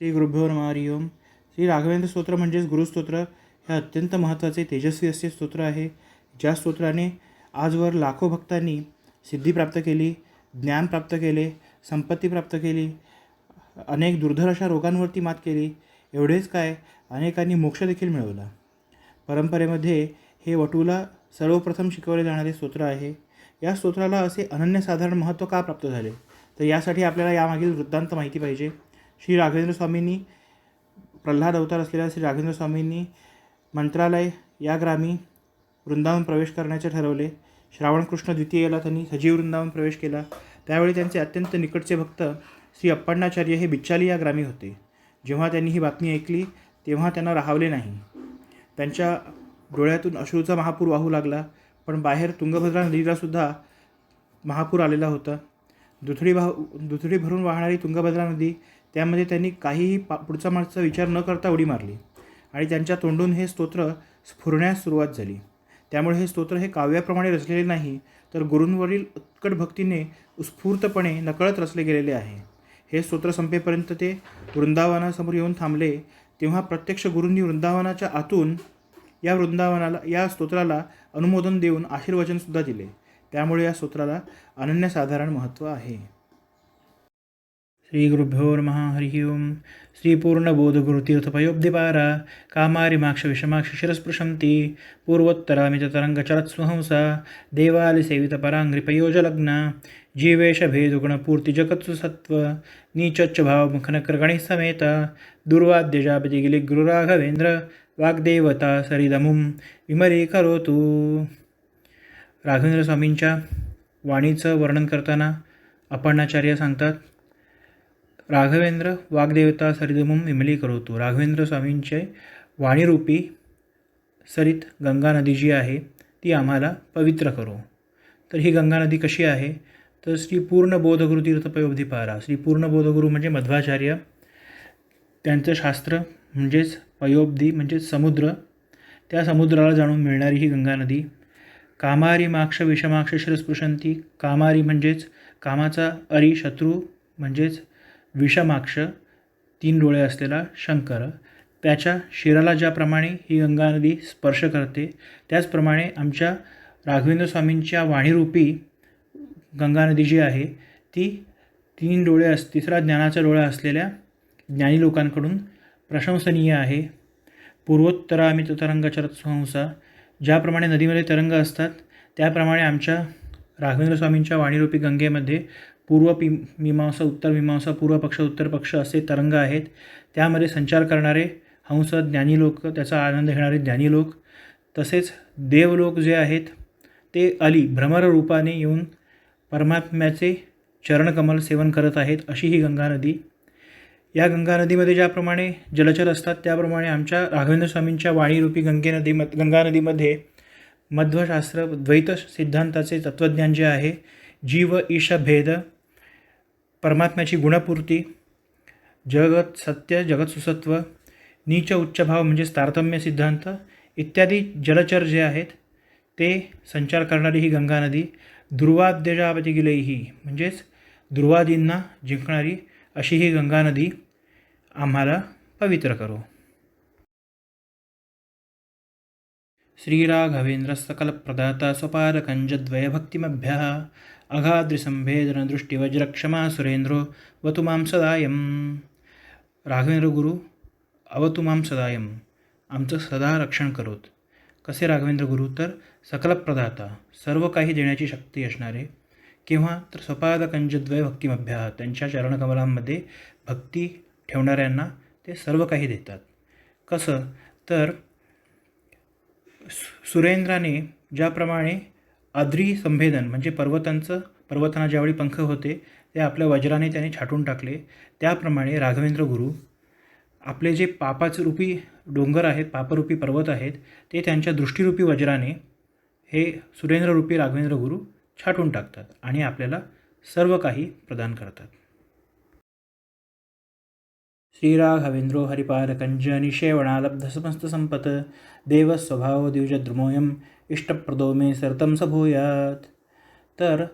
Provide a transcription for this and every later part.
श्री गुरुभ्यो नमः ओम. श्री राघवेंद्र स्तोत्र म्हणजेच गुरुस्तोत्र हे अत्यंत महत्त्वाचे तेजस्वी असे स्तोत्र आहे ज्या स्तोत्राने आजवर लाखो भक्तांनी सिद्धी प्राप्त केली ज्ञान प्राप्त केले संपत्ती प्राप्त केली अनेक दुर्धर अशा रोगांवरती मात केली एवढेच काय अनेकांनी मोक्षदेखील मिळवला. परंपरेमध्ये हे वटूला सर्वप्रथम शिकवले जाणारे स्तोत्र आहे. या स्तोत्राला असे अनन्यसाधारण महत्त्व का प्राप्त झाले? तर यासाठी आपल्याला यामागील वृत्तांत माहिती पाहिजे. श्री राघवेंद्र स्वामींनी प्रल्हाद अवतार असलेल्या श्री राघवेंद्र स्वामींनी मंत्रालय या ग्रामी वृंदावन प्रवेश करण्याचे ठरवले. श्रावण कृष्ण द्वितीयेला त्यांनी सजीव वृंदावन प्रवेश केला. त्यावेळी त्यांचे अत्यंत निकटचे भक्त श्री अप्पण्णाचार्य हे बिच्चाली या ग्रामी होते. जेव्हा त्यांनी ही बातमी ऐकली तेव्हा त्यांना राहावले नाही. त्यांच्या डोळ्यातून अश्रूचा महापूर वाहू लागला पण बाहेर तुंगभद्रा नदीलासुद्धा महापूर आलेला होता. दुथडी वाह दुथडी भरून वाहणारी तुंगभद्रा नदी त्यामध्ये त्यांनी काहीही पा पुढचा मागचा विचार न करता उडी मारली. आणि त्यांच्या तोंडून हे स्तोत्र स्फुरण्यास सुरुवात झाली. त्यामुळे हे स्तोत्र हे काव्याप्रमाणे रचलेले नाही तर गुरूंवरील उत्कट भक्तीने उत्स्फूर्तपणे नकळत रचले गेलेले आहे. हे स्तोत्र संपेपर्यंत ते वृंदावनासमोर येऊन थांबले तेव्हा प्रत्यक्ष गुरूंनी वृंदावनाच्या आतून या वृंदावनाला या स्तोत्राला अनुमोदन देऊन आशीर्वचनसुद्धा दिले. त्यामुळे या स्तोत्राला अनन्यसाधारण महत्त्व आहे. श्री गुरुभ्यो नमः हरि ओम। श्री पूर्णबोधगुरुतीर्थपयोब्धिपारा कामारिमाक्ष विषमाक्ष शिरस्पृशन्ति पूर्वोत्तरामितरङ्गचरत्स्वहंसा देवालिसेवितपराङ्घ्रिपयोजलग्ना जीवेशभेदगुणपूर्तिजगत्सु सत्त्व नीचच्च भावमुखनक्रगणिः समेत दुर्वाद्यजापति गिलिगुरुराघवेन्द्र वाग्देवता सरिदमुं विमरीकरोतु। राघवेंद्र स्वामींच्या वाणीचं वर्णन करताना अपर्णाचार्य सांगतात राघवेंद्र वाग्देवता सरिदमम विमली करवतो राघवेंद्र स्वामींचे वाणीरूपी सरित गंगा नदी जी आहे ती आम्हाला पवित्र करो. तर ही गंगा नदी कशी आहे? तर श्री पूर्ण बोधगुरु तीर्थपयोब्धिपारा श्री पूर्ण बोधगुरु म्हणजे मध्वाचार्य. त्यांचं शास्त्र म्हणजेच पयोब्धी म्हणजेच समुद्र. त्या समुद्राला जाणून मिळणारी ही गंगा नदी. कामारी माक्ष विषमाक्ष शिरस्पृशंती. कामारी म्हणजेच कामाचा अरी शत्रू म्हणजेच विषमाक्ष तीन डोळे असलेला शंकर. त्याच्या शिराला ज्याप्रमाणे ही गंगा नदी स्पर्श करते त्याचप्रमाणे आमच्या राघवेंद्र स्वामींच्या वाणीरूपी गंगा नदी जी आहे ती तीन डोळे अस तिसरा ज्ञानाचा डोळा असलेल्या ज्ञानी लोकांकडून प्रशंसनीय आहे. पूर्वोत्तरामित तरंगचरत संसा ज्याप्रमाणे नदीमध्ये तरंग असतात त्याप्रमाणे आमच्या राघवेंद्र स्वामींच्या वाणीरूपी गंगेमध्ये पूर्व पी मीमांसा उत्तर मीमांसा पूर्व पक्ष उत्तर पक्ष असे तरंग आहेत. त्यामध्ये संचार करणारे हंस ज्ञानी लोक त्याचा आनंद घेणारे ज्ञानी लोक तसेच देवलोक जे आहेत ते अली भ्रमर रूपाने येऊन परमात्म्याचे चरणकमल सेवन करत आहेत अशी ही गंगा नदी. या गंगा नदीमध्ये ज्याप्रमाणे जलचर असतात त्याप्रमाणे आमच्या राघवेंद्र स्वामींच्या वाणीरूपी गंगे नदी गंगा नदीमध्ये मध्वशास्त्र द्वैत सिद्धांताचे तत्त्वज्ञान जे आहे जीव ईश भेद परमात्म्याची गुणपूर्ती जगत सत्य जगत सुसत्व नीच उच्च भाव म्हणजेच तारतम्य सिद्धांत इत्यादी जलचर जे आहेत ते संचार करणारी ही गंगा नदी दुर्वाद्यजापती गेलेही म्हणजेच दुर्वादींना जिंकणारी अशी ही गंगा नदी आम्हाला पवित्र करो. श्रीराघवेंद्र सकलप्रदाता स्वपादकञ्जद्वयभक्तिमभ्यः अगाद्रिसंभेदनदृष्टिवज्रक्षमा सुरेंद्रो वतु मां सदायम। राघवेंद्र गुरु अवतु मां सदायम। आमचं सदा रक्षण करोत। कसे राघवेंद्र गुरु? तर सकलप्रदाता सर्व काही देण्याची शक्ती असणारे किंवा तर स्वपादकंजद्वय भक्तिमभ्या त्यांच्या चरणकमलांमध्ये भक्ती ठेवणाऱ्यांना ते सर्व काही देतात। कसं? तर सु सुरेंद्राने ज्याप्रमाणे आद्री संभेदन म्हणजे पर्वतांचं पर्वतांना ज्यावेळी पंख होते ते आपल्या वज्राने त्याने छाटून टाकले. त्याप्रमाणे राघवेंद्र गुरु आपले जे पापाचरूपी डोंगर आहेत पापरूपी पर्वत आहेत ते त्यांच्या दृष्टीरूपी वज्राने हे सुरेंद्ररूपी राघवेंद्र गुरु छाटून टाकतात आणि आपल्याला सर्व काही प्रदान करतात. श्रीराघवेंद्रो हरिपादकंज निषेवणालब्ध समस्त संपत देवस्वभाव द्विजद्रुमोयम इष्टप्रदो मे सरतम सभूयात तर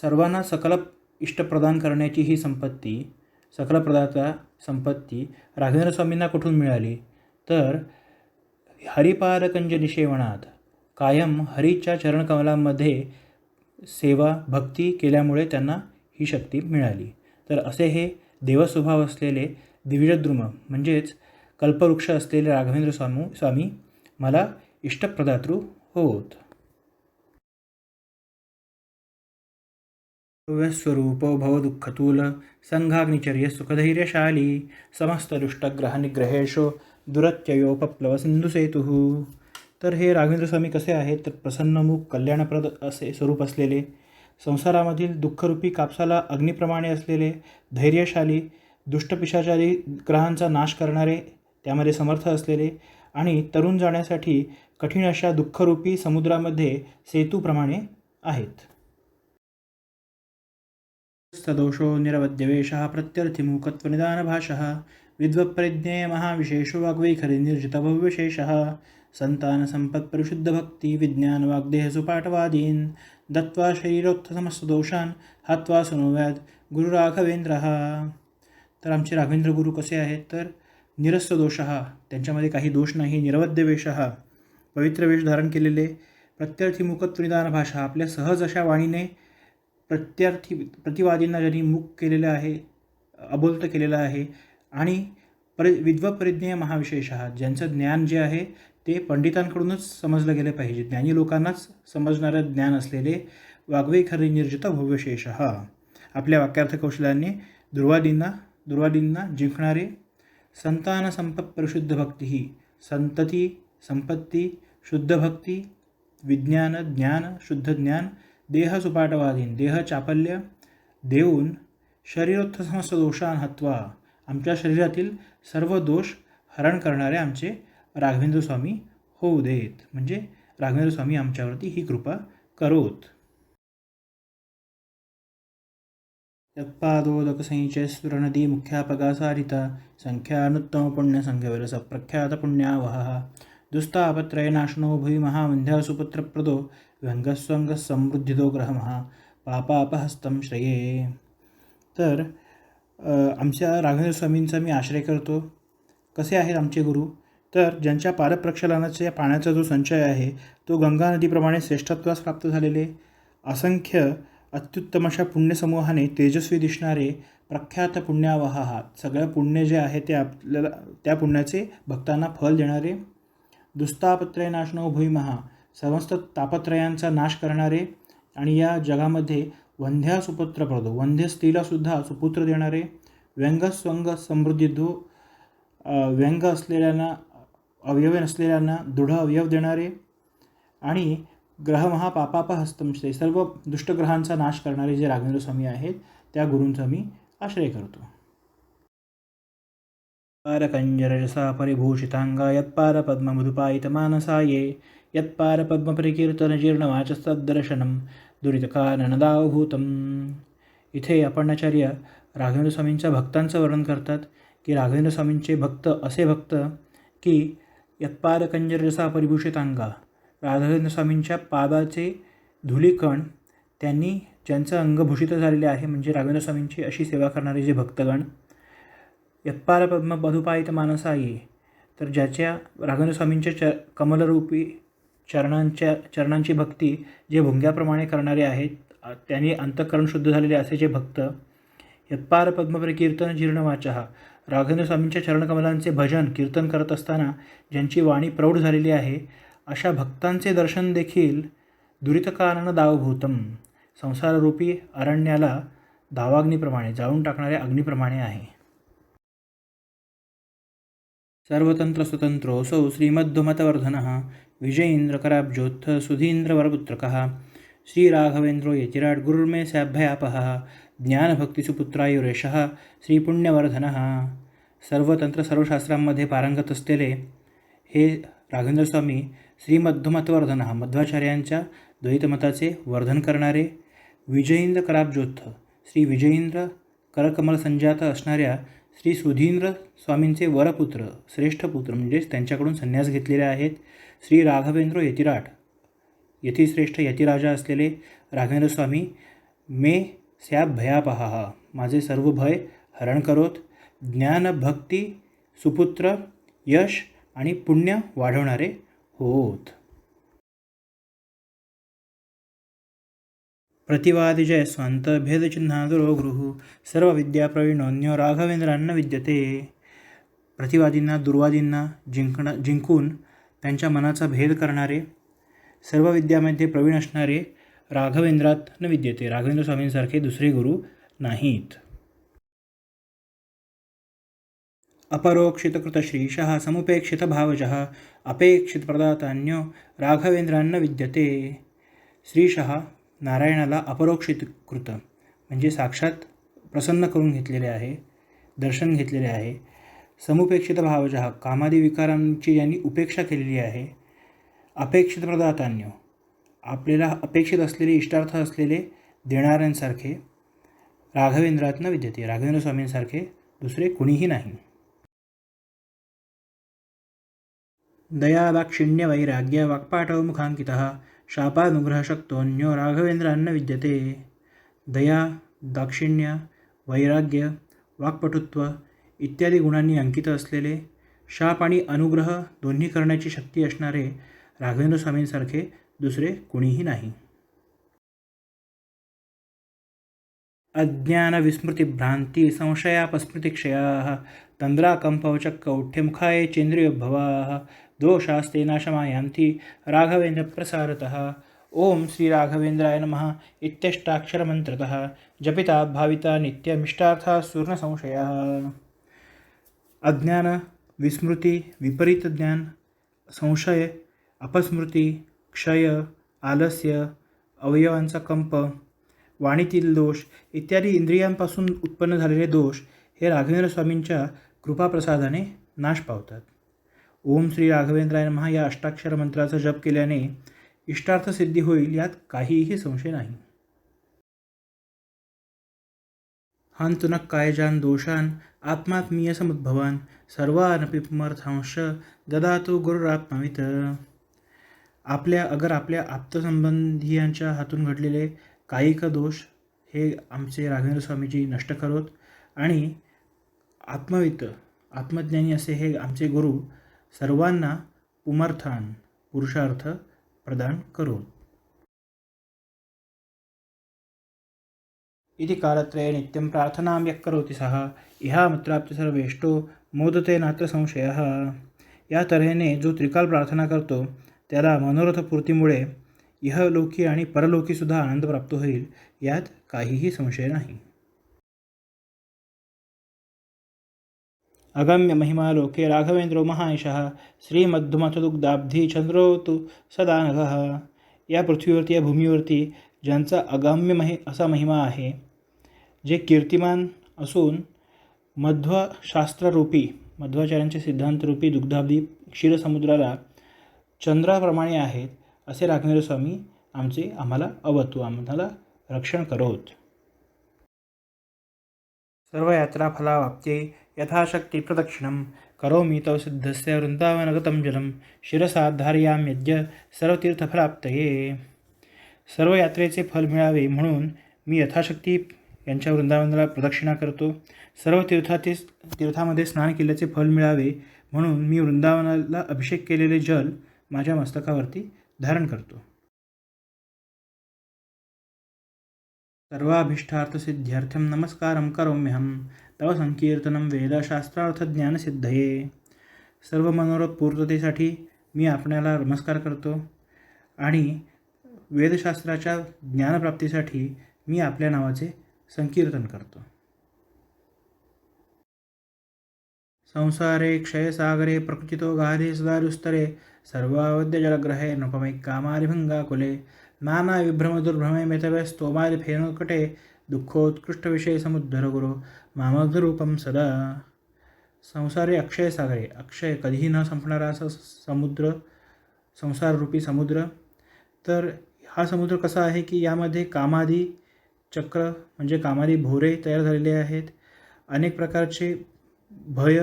सर्वांना सकल इष्टप्रदान करण्याची ही संपत्ती सकल प्रदाता संपत्ती राघवेंद्र स्वामींना कुठून मिळाली? तर हरिपारकंज निषेवणात कायम हरीच्या चरणकमलामध्ये सेवा भक्ती केल्यामुळे त्यांना ही शक्ती मिळाली. तर असे हे देवस्वभाव असलेले दिव्यद्रुम म्हणजेच कल्पवृक्ष असलेले राघवेंद्र स्वामी स्वामी मला इष्टप्रदातृ होत. स्वरूप भवदुःखतूल संघाग्निचर्य सुखधैर्यशाली समस्त दुष्टग्रहनिग्रहेषु दुरत्ययोपप्लव सिंधुसेतुः तर हे राघवेंद्र स्वामी कसे आहेत? तर प्रसन्नमुख कल्याणप्रद असे स्वरूप असलेले संसारामधील दुःखरूपी कापसाला अग्निप्रमाणे असलेले धैर्यशाली दुष्टपिशाचारी ग्रहांचा नाश करणारे त्यामध्ये समर्थ असलेले आणि तरुण जाण्यासाठी कठीण अशा दुःखरूपी समुद्रामध्ये सेतूप्रमाणे आहेत. सदोषो निरवद्यवेशः प्रत्यर्थिमूकत्वनिदानभाषः विद्वप्रज्ञे महाविशेषो वाग्वैखरी निर्जितभव्यशेषः संतानसम्पत्परिशुद्धभक्ती विज्ञानवाग्देहसुपाठवादीन् दत्त्वा शरीरोत्थसमस्तदोषान् हात्वा गुरु गुरुराघवेंद्रः तर आमचे राघवेंद्र गुरु कसे आहेत? तर निरस्त दोष हा त्यांच्यामध्ये काही दोष नाही निरवद्य वेश हा पवित्र वेश धारण केलेले प्रत्यर्थी मुखत्वनिदान भाषा आपल्या सहज अशा वाणीने प्रत्यर्थी प्रतिवादींना ज्यांनी मुख केलेलं आहे अबोलत केलेलं आहे आणि परि विद्वपरिज्ञेय महाविशेष हा ज्यांचं ज्ञान जे आहे ते पंडितांकडूनच समजलं गेलं पाहिजे. ज्ञानी लोकांनाच समजणारं ज्ञान असलेले वाग्वे खरे निर्जित भव्यशेष. हा आपल्या वाक्यार्थ कौशल्याने दुर्वादींना दुर्वादींना जिंकणारे संतान परिशुद्ध भक्ती ही संतती संपत्ती शुद्ध भक्ती विज्ञान ज्ञान शुद्ध ज्ञान देह सुपाटवादीन देह चापल्य देऊन शरीरोत्थ समस्त दोषान हत्वा आमच्या शरीरातील सर्व दोष हरण करणारे आमचे राघवेंद्र स्वामी होऊ देत. म्हणजे राघवेंद्र स्वामी आमच्यावरती ही कृपा करोत. यत्पादोदकसंचयस्फुरनदी मुख्यापगासारिता संख्यानुत्तम पुण्यसंख्यविरस प्रख्यात पुण्यावहः दुस्तापत्रयनाशनो भुवि महावन्ध्यासुपुत्रप्रदो व्यङ्गस्वङ्गः समृद्धितो ग्रहमः। पापापहस्तं श्रेये। तर आमच्या राघवेंद्र स्वामींचा मी आश्रय करतो. कसे आहेत आमचे गुरु? तर ज्यांच्या पादप्रक्षालनाच्या पाण्याचा जो संचय आहे तो गंगा नदीप्रमाणे श्रेष्ठत्वास प्राप्त झालेले असंख्य अत्युत्तम अशा पुण्यसमूहाने तेजस्वी दिसणारे प्रख्यात पुण्यावहा सगळं पुण्य जे आहे ते आपल्याला त्या पुण्याचे भक्तांना फल देणारे दुस्तापत्रय नाशनो भुईमहा समस्त तापत्रयांचा नाश करणारे आणि या जगामध्ये वंध्या सुपुत्र प्रदो वंध्य स्त्रीलासुद्धा सुपुत्र देणारे व्यंग स्वंग समृद्धिधो व्यंग असलेल्यांना अवयव नसलेल्यांना दृढ अवयव देणारे आणि ग्रह महापापाप हस्तमश्रे सर्व दुष्टग्रहांचा नाश करणारे जे राघवेंद्र स्वामी आहेत त्या गुरूंचा मी आश्रय करतो. पारकंजरजसा परिभूषितांगा यत्पार पद्ममधुपायित मानसाये यत्पार पद्मपरिकीर्तन जीर्णवाचस्तद्दर्शनम दुरितकाननदावभूतम इथे अपर्णाचार्य राघवेंद्र स्वामींच्या भक्तांचं वर्णन करतात की राघवेंद्र स्वामींचे भक्त असे भक्त की यत्पाद कंजरसा परिभूषितांगा राघवेंद्र स्वामींच्या पादाचे धुलीकण त्यांनी ज्यांचं अंगभूषित झालेले आहे म्हणजे राघवेंद्र स्वामींची अशी सेवा करणारे जे भक्तगण यत्पार पद्म मधुपायित मानसाई तर ज्याच्या राघवेंद्र स्वामींच्या च कमलरूपी चरणांच्या चरणांची भक्ती जे भुंग्याप्रमाणे करणारे आहेत त्यांनी अंतःकरण शुद्ध झालेले असे जे भक्त यत्पार पद्मप्रकीर्तन जीर्णवाचहा राघवेंद्र स्वामींच्या चरणकमलांचे भजन कीर्तन करत असताना ज्यांची वाणी प्रौढ झालेली आहे अशा भक्तांचे दर्शन देखील दुरितकारण दावभूतम. संसाररूपी अरण्याला दावाग्नीप्रमाणे जाळून टाकणाऱ्या अग्निप्रमाणे आहे. सर्वतंत्र स्वतंत्रोऽसौ श्रीमद्धमतवर्धन विजयीन्द्रकराब्जोत्थ सुधीन्द्रवरपुत्रक श्रीराघवेन्द्रो यतिराट गुरुर्मे स्याभ्यापहः ज्ञानभक्तिसुपुत्रायुरेशः श्रीपुण्यवर्धनः। सर्वतंत्र सर्वशास्त्रांमध्ये पारंगत असलेले हे राघवेंद्र स्वामी श्रीमध्वमतवर्धन मध्वाचार्यांच्या द्वैतमताचे वर्धन करणारे विजयेंद्र कराबजोत्थ श्री विजयेंद्र करकमल संजात असणाऱ्या श्री सुधींद्र स्वामींचे वरपुत्र श्रेष्ठ पुत्र म्हणजेच त्यांच्याकडून संन्यास घेतलेले आहेत श्री राघवेंद्र यतिराट. यतिश्रेष्ठ यतिराजा असलेले राघवेंद्र स्वामी मे स्याब भयापहा माझे सर्व भय हरण करोत. ज्ञान भक्ती सुपुत्र यश आणि पुण्य वाढवणारे होत. प्रतिवादिजय स्वांत भेदचिन्हादुरो गृहू सर्व विद्याप्रवीणोन्यो राघवेंद्रांना विद्यते. प्रतिवादींना दुर्वादींना जिंकणं जिंकून त्यांच्या मनाचा भेद करणारे सर्व विद्यामध्ये प्रवीण असणारे राघवेंद्रात न विद्यते. राघवेंद्र स्वामींसारखे दुसरे गुरु नाहीत. अपरोक्षितकृतश्रीशः समुपेक्षितभावजः अपेक्षितप्रदातान्यो राघवेंद्रांना विद्यते। श्रीशः नारायणाला अपरोक्षित कृत म्हणजे साक्षात प्रसन्न करून घेतलेले आहे दर्शन घेतलेले आहे. समुपेक्षित भावजः कामादी विकारांची ज्यांनी उपेक्षा केलेली आहे. अपेक्षित प्रदातान्य आपल्याला अपेक्षित असलेले इष्टार्थ असलेले देणाऱ्यांसारखे राघवेंद्रातनं विद्यते. राघवेंद्र स्वामींसारखे दुसरे कुणीही नाही. दयावाक्षिण्य वैराग्य वाक्पाटव मुखाङ्कितः शापानुग्रहशक्तोऽन्यो राघवेन्द्रान्न विद्यते। दया दाक्षिण्य वैराग्य वाक्पटुत्व इत्यादी गुणांनी अंकित असलेले शाप आणि अनुग्रह दोन्ही करण्याची शक्ती असणारे राघवेंद्र स्वामींसारखे दुसरे कुणीही नाही। अज्ञानविस्मृतिभ्रांती संशयापस्मृतिक्षया तंद्राकंपवचक्कौठ्यमुखाये चेन्द्रियोद्भवाः दोषास्ते नाशमायान्ति राघवेन्द्रप्रसारतः। ॐ श्रीराघवेन्द्राय नमः। इत्यष्टाक्षरमन्त्रतः जपिता भाविता नित्यमिष्टार्थः संशयः अज्ञान विस्मृती विपरीत ज्ञान संशय अपस्मृती क्षय आलस्य अवयवांचा कंप वाणीतील दोष इत्यादी इंद्रियांपासून उत्पन्न झालेले दोष हे राघवेंद्र स्वामींच्या कृपाप्रसादाने नाश पावतात। ओम श्री राघवेंद्राय महा या अष्टाक्षर मंत्राचा जप केल्याने इष्टार्थसिद्धी होईल यात काहीही संशय नाही. हांतुनक कायजान दोषान आत्मात्मीय समुद्भवान सर्वानपी पुमर्थांश ददातो गुरुरात्मावित. आपल्या अगर आपल्या आप्तसंबंधियांच्या हातून घडलेले कायिक दोष हे आमचे राघवेंद्र स्वामीजी नष्ट करोत. आणि आत्मवित आत्मज्ञानी असे हे आमचे गुरु सर्वांना पुमर्थान पुरुषार्थ प्रदान करो इति कालत्रये नित्यं प्रार्थनां यः करोति सः इहामत्राप्ती सर्वेष्टो मोदते नात्र संशयः। या तऱ्हेने जो त्रिकाल प्रार्थना करतो त्याला मनोरथपूर्तीमुळे इहलोकी आणि परलोकीसुद्धा आनंद प्राप्त होईल यात काहीही संशय नाही। अगम्य महिमा लोके राघवेंद्रो महायशः श्रीमध्मथदुग्धाब्धी चंद्रो तु सदानघः। या पृथ्वीवरती या भूमीवरती ज्यांचा अगम्य महि असा महिमा आहे जे कीर्तिमान असून मध्वशास्त्ररूपी मध्वाचार्यांचे सिद्धांतरूपी दुग्धाब्दी क्षीरसमुद्राला चंद्राप्रमाणे आहेत असे राघवेंद्र स्वामी आमचे आम्हाला अवतू आम्हाला रक्षण करोत. सर्व यात्रा फलावाप्ते यथाशक्ती प्रदक्षिणं। करोमि तव सिद्धस्य वृन्दावनगतं जलं। शिरसाधार्याम्यद्य सर्वतीर्थफलाप्तये सर्व यात्रेचे फल मिळावे म्हणून मी यथाशक्ती यांच्या वृंदावनाला प्रदक्षिणा करतो। सर्व तीर्थाचे तीर्थामध्ये स्नान केल्याचे फल मिळावे म्हणून मी वृंदावनाला अभिषेक केलेले जल माझ्या मस्तकावरती धारण करतो। सर्वाभीष्टार्थसिद्ध्यर्थं नमस्कारं करोम्यहं तव संकीर्तनं वेदशास्त्रार्थज्ञानसिद्धये. सर्व मनोरथ पूर्ततेसाठी मी आपल्याला नमस्कार करतो आणि वेदशास्त्राच्या ज्ञानप्राप्तीसाठी मी आपल्या नावाचे संकीर्तन करतो. संसारे क्षयसागरे प्रकृतितो गाधे सदारुस्तरे सर्वावद्यजलग्रहे नृपमैकामारिभङ्गाकुले नानाविभ्रमदुर्भ्रमे मितवे स्तोमादिफेनोत्कटे दुःखोत्कृष्टविषये समुद्धरगुरु मामग्रूपं सदा। संसारे अक्षय सागरे। अक्षय कधीही न संपणारा असा समुद्र। संसाररूपी समुद्र। तर हा समुद्र कसा आहे की यामध्ये कामादी चक्र म्हणजे कामादी भोरे तयार झालेले आहेत. अनेक प्रकारचे भय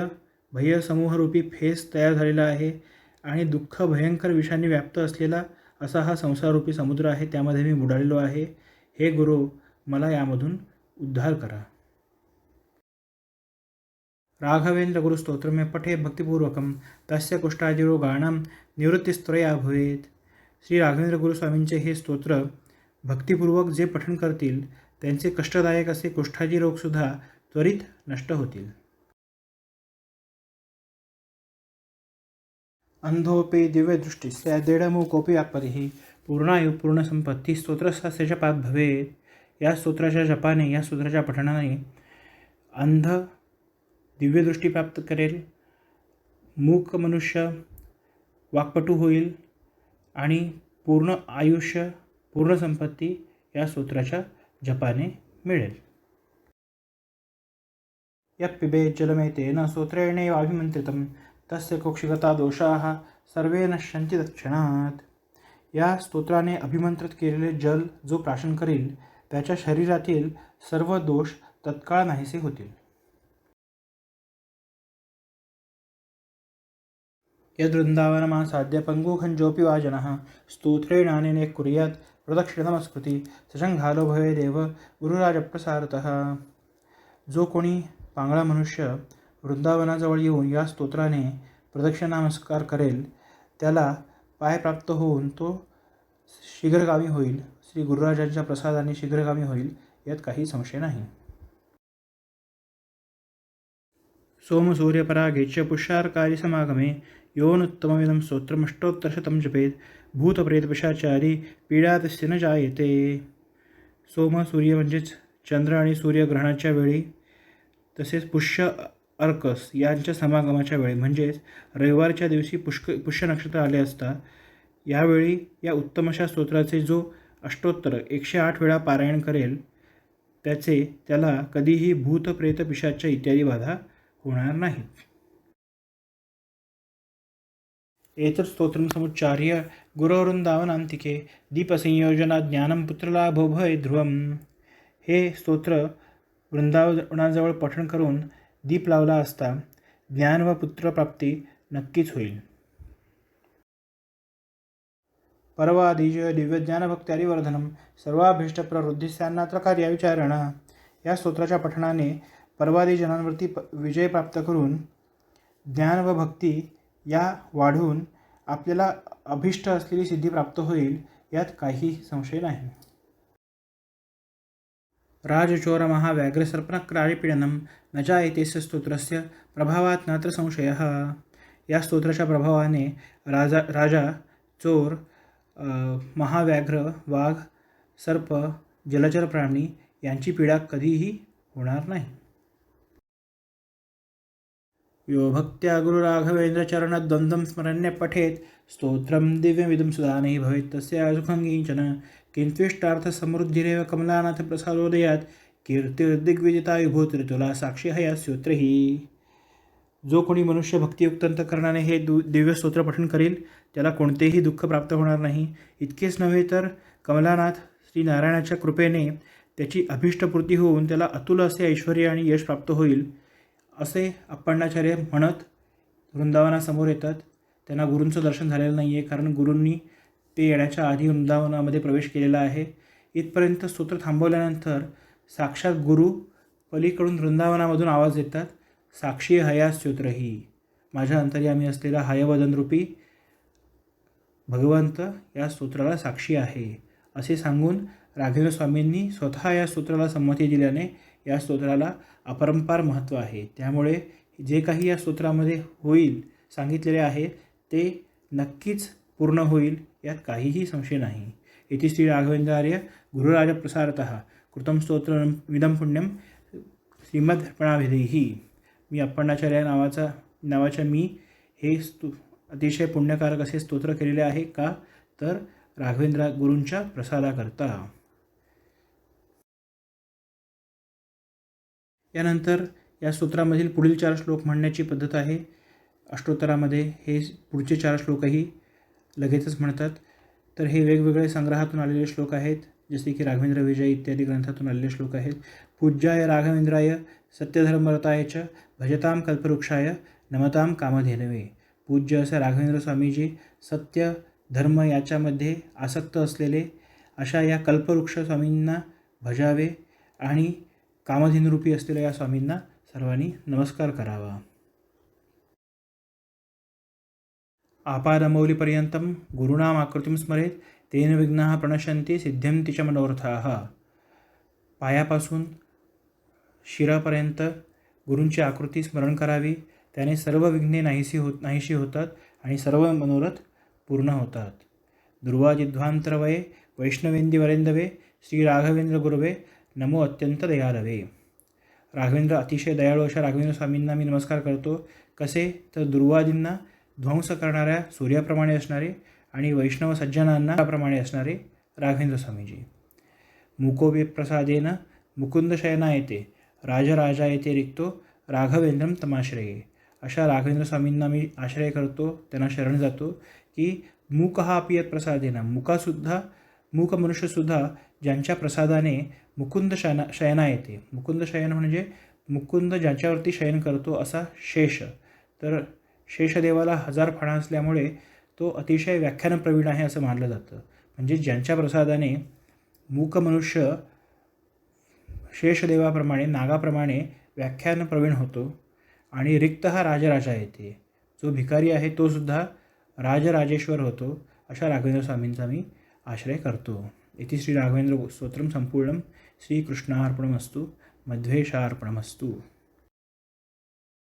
भय समूहरूपी फेस तयार झालेला आहे आणि दुःख भयंकर विषाने व्याप्त असलेला असा हा संसाररूपी समुद्र आहे. त्यामध्ये मी बुडालेलो आहे. हे गुरु मला यामधून उद्धार करा. राघवेंद्र गुरुस्तोत्रमे पठे भक्तिपूर्वकं तस्य कुष्ठादिरोगाणां निवृत्तीस्त्रया भवेत. श्री राघवेंद्र गुरुस्वामींचे हे स्तोत्र भक्तिपूर्वक जे पठण करतील त्यांचे कष्टदायक असे कुष्ठाजी रोगसुद्धा त्वरित नष्ट होतील. अंधोपे दिव्यदृष्टीस्य कोपी व्यापतिः पूर्णायु पूर्णसंपत्ती स्तोत्रस्य जपात भवेत. या स्तोत्राच्या जपाने या स्तोत्राच्या पठणाने अंध दिव्यदृष्टी प्राप्त करेल मूक मनुष्य वाकपटू होईल आणि पूर्ण आयुष्य पूर्ण संपत्ती या स्तोत्राच्या जपाने मिळेल. या पिबे जलमेतेन स्तोत्रेणैव अभिमंत्रितं तस्य कुक्षिगता दोषाः सर्वे नश्यन्ति दक्षिणात या स्तोत्राने अभिमंत्रित केलेले जल जो प्राशन करील त्याच्या शरीरातील सर्व दोष तत्काळ नाहीसे होतील. यद्वृन्दावनमासाद्य पङ्गुखञ्जोऽपि वा जनः स्तोत्रेणानेन कुर्यात् प्रदक्षिणमस्कृती सशङ्घालो भवेदेव गुरुराजप्रसारतः। जो कोणी पांगळा मनुष्य वृंदावनाजवळ येऊन या स्तोत्राने प्रदक्षिणामस्कार करेल त्याला पाय प्राप्त होऊन तो शीघ्रगामी होईल. श्री गुरुराजांच्या प्रसादाने शीघ्रगामी होईल यात काही संशय नाही. सोम सूर्यपरागे च पुष्यार्कारी समागमे योनुत्तममिदं स्तोत्रमष्टोत्तरशतं जपेत भूतप्रेतपिशाचारी पीडातस्य न जायते। सोम सूर्य म्हणजेच चंद्र आणि सूर्यग्रहणाच्या वेळी तसेच पुष्य अर्कस यांच्या समागमाच्या वेळी म्हणजेच रविवारच्या दिवशी पुष्क पुष्य नक्षत्र आले असता यावेळी या उत्तमशा स्तोत्राचे जो अष्टोत्तर एकशे आठ वेळा पारायण करेल. त्याचे त्याला कधीही भूत प्रेत पिशाच्या इत्यादी बाधा होणार नाहीत स्तोत्र समुच्चार्य गुरोवृंदावनांतिके दीपसंयोजना ज्ञानं पुत्रलाभो भय ध्रुवम. हे स्तोत्र वृंदावनाजवळ पठण करून दीप लावला असता ज्ञान व पुत्रप्राप्ती नक्कीच होईल. परवादीज दिव्यज्ञानभक्त्यारिवर्धनं सर्वाभीष्टप्रवृद्धिस्यान्नात्र कार्याविचारण या स्तोत्राच्या पठणाने परवादी जनांवरती प विजय प्राप्त करून ज्ञान व भक्ती या वाढून आपल्याला अभिष्ट असलेली सिद्धी प्राप्त होईल यात काही संशय नाही. राजचोरमहाव्याघ्रसर्पणक्राळीपीडनं न जायतेस्य स्तोत्रस्य प्रभावात नात्र संशयः। या स्तोत्राच्या प्रभावाने राजा राजा चोर महाव्याघ्र वाघ सर्प जलचर प्राणी यांची पीडा कधीही होणार नाही. यो भक्त्या गुरुराघवेंद्रचरणद्वन्द्वं स्मरण्य पठेत स्तोत्रं दिव्यमिदं सुदानैः भवेत् तस्य सुखं किञ्चन किन्त्विष्टार्थसमृद्धिरेव कमलानाथप्रसादोदयात् कीर्तिर्दिग्विदिता विभूतिर्तुला साक्षी हया स्तोत्रही जो कोणी मनुष्य भक्तियुक्त अंतकरणाने हे दु दिव्य स्तोत्र पठण करेल त्याला कोणतेही दुःख प्राप्त होणार नाही. इतकेच नव्हे तर कमलानाथ श्री नारायणाच्या कृपेने त्याची अभिष्टपूर्ती होऊन त्याला अतुल असे ऐश्वर आणि यश प्राप्त होईल असे अप्पण्णाचार्य म्हणत वृंदावनासमोर येतात. त्यांना गुरूंचं दर्शन झालेलं नाही आहे कारण गुरूंनी ते येण्याच्या आधी वृंदावनामध्ये प्रवेश केलेला आहे. इथपर्यंत स्तोत्र थांबवल्यानंतर साक्षात गुरु पलीकडून वृंदावनामधून आवाज येतात साक्षी हया स्तोत्रही माझ्या अंतर्यामी असलेला हयवदनरूपी भगवंत या स्तोत्राला साक्षी आहे. असे सांगून राघवेंद्र स्वामींनी स्वतः या स्तोत्राला संमती दिल्याने या स्तोत्राला अपरंपार महत्त्व आहे. त्यामुळे जे काही या स्तोत्रामध्ये होईल सांगितलेले आहे ते नक्कीच पूर्ण होईल यात काहीही संशय नाही. इथे श्री राघवेंद्रार्य गुरुराजप्रसारत. कृतम स्तोत्र विदम पुण्यम श्रीमदर्पणाभिधीही मी अप्पणाचार्य नावाचा नावाच्या मी हे स्तु अतिशय पुण्यकारक असे स्तोत्र केलेले आहे का? तर राघवेंद्र गुरूंच्या प्रसादाकरता. यानंतर या स्तोत्रामधील पुढील चार श्लोक म्हणण्याची पद्धत आहे. अष्टोत्तरामध्ये हे पुढचे चार श्लोकही लगेचच म्हणतात. तर हे वेगवेगळे संग्रहातून आलेले श्लोक आहेत. जसे की राघवेंद्र विजय इत्यादी ग्रंथातून आलेले श्लोक आहेत. पूज्याय राघवेंद्राय सत्यधर्मरताय च भजताम कल्पवृक्षाय नमताम कामधेनवे. पूज्य असं राघवेंद्र स्वामीजी सत्य धर्म याच्यामध्ये आसक्त असलेले अशा या कल्पवृक्ष स्वामींना भजावे आणि कामधेनुरूपी असलेल्या या स्वामींना सर्वांनी नमस्कार करावा. आपादमौलिपर्यंतं गुरुणामाकृतिं स्मरेत तेन विघ्नाः प्रणशंती सिद्ध्यंती च मनोरथाः। पायापासून शिरापर्यंत गुरूंची आकृती स्मरण करावी त्याने सर्व विघ्ने नाहीशी होत नाहीशी होतात आणि सर्व मनोरथ पूर्ण होतात। दुर्वाजिध्वांतरवये वैष्णवेंदी श्री राघवेंद्र गुरुवे नमो अत्यंत दयालवे। राघवेंद्र अतिशय दयाळू अशा राघवेंद्र स्वामींना मी नमस्कार करतो। कसे? तर दुर्वादींना ध्वंस करणाऱ्या सूर्याप्रमाणे असणारे आणि वैष्णव सज्जनांना त्याप्रमाणे असणारे राघवेंद्र स्वामीजी. मुकोवे प्रसादेन मुकुंद शयना येते राजराजा येते रिक्तो राघवेंद्रम तमाश्रये. अशा राघवेंद्र स्वामींना मी आश्रय करतो त्यांना शरण जातो की मूक हा अपियत प्रसादेनं मुकासुद्धा मूक मनुष्यसुद्धा ज्यांच्या प्रसादाने मुकुंद शयना शयना येते. मुकुंद शयन म्हणजे मुकुंद ज्याच्यावरती शयन करतो असा शेष. तर शेषदेवाला हजार फणा असल्यामुळे तो अतिशय व्याख्यानप्रवीण आहे असं मानलं जातं. म्हणजे ज्यांच्या प्रसादाने मूक मनुष्य शेषदेवाप्रमाणे नागाप्रमाणे व्याख्यान प्रवीण होतो आणि रिक्त हा राजराजा येते. जो भिकारी आहे तो सुद्धा राजराजेश्वर होतो अशा राघवेंद्र स्वामींचा मी आश्रय करतो. इथे श्री राघवेंद्र स्तोत्रम संपूर्ण. श्रीकृष्णार्पणमस्तू. मध्वेशार्पणमस्तू.